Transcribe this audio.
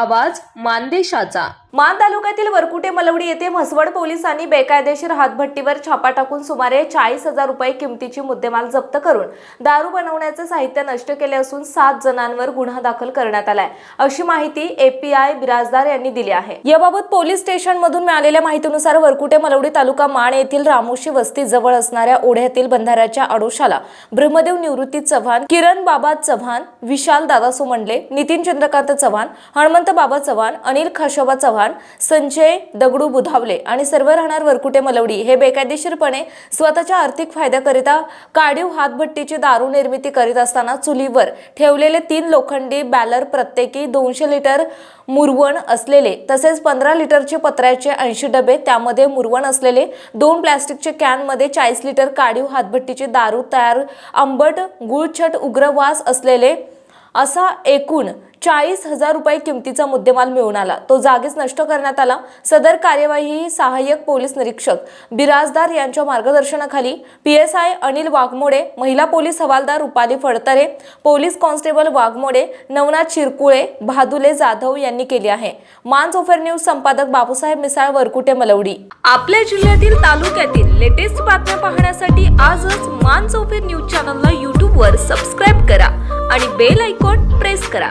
आवाज मानदेशाचा. मान तालुक्यातील वरकुटे मलवडी येथे म्हसवड पोलिसांनी बेकायदेशीर हातभट्टीवर छापा टाकून सुमारे चाळीस हजार रुपये किमतीची मुद्देमाल जप्त करून दारू बनवण्याचे साहित्य नष्ट केले असून सात जणांवर गुन्हा दाखल करण्यात आलाय. अशी माहिती एपीआय बिराजदार यांनी दिली आहे. याबाबत पोलीस स्टेशन मधून मिळालेल्या माहितीनुसार वरकुटे मलवडी तालुका माण येथील रामोशी वस्ती जवळ असणाऱ्या ओढ्यातील बंधाऱ्याच्या आडोशाला ब्रह्मदेव निवृत्ती चव्हाण किरण बाबा चव्हाण विशाल दादासो मंडले नितीन चंद्रकांत चव्हाण हनुमंत बाबा चव्हाण अनिल खशोबा चव्हाण संजय दगडू बुधावले आणि सर्व राहणार वरकुटे मलवडी हे बेकायदेशीरपणे स्वतःच्या आर्थिक फायद्याकरिता काढीव हातभट्टीची दारू निर्मिती करीत असताना चुलीवर ठेवलेले तीन लोखंडी बॅलर प्रत्येकी दोनशे लिटर मुरवण असलेले तसेच पंधरा लिटरचे पत्र्याचे ऐंशी डबे त्यामध्ये मुरवण असलेले दोन प्लॅस्टिकचे कॅनमध्ये चाळीस लिटर काढीव हातभट्टीची दारू तयार आंबट गुळछट उग्रवास असलेले असा एकूण चाळीस हजार रुपये किमतीचा मुद्देमाल मिळून आला. तो जागीच नष्ट करण्यात आला. सदर कार्यवाही सहाय्यक पोलीस निरीक्षक बिराजदार यांच्या मार्गदर्शनाखाली P S I Anil Waghmode महिला पोलीस हवालदार रुपाली फडतरे पोलीस कॉन्स्टेबल वाघमोडे नवनाथ शिरकुळे भादुले जाधव यांनी केली आहे. मानसोफर न्यूज संपादक बाबूसाहेब मिसाळ वरकुटे मलवडी. आपल्या जिल्ह्यातील तालुक्यातील लेटेस्ट बातम्या पाहण्यासाठी आजच मानसोफेर न्यूज चॅनलला यूट्यूबवर सबस्क्राईब करा आणि बेल आयकॉन प्रेस करा.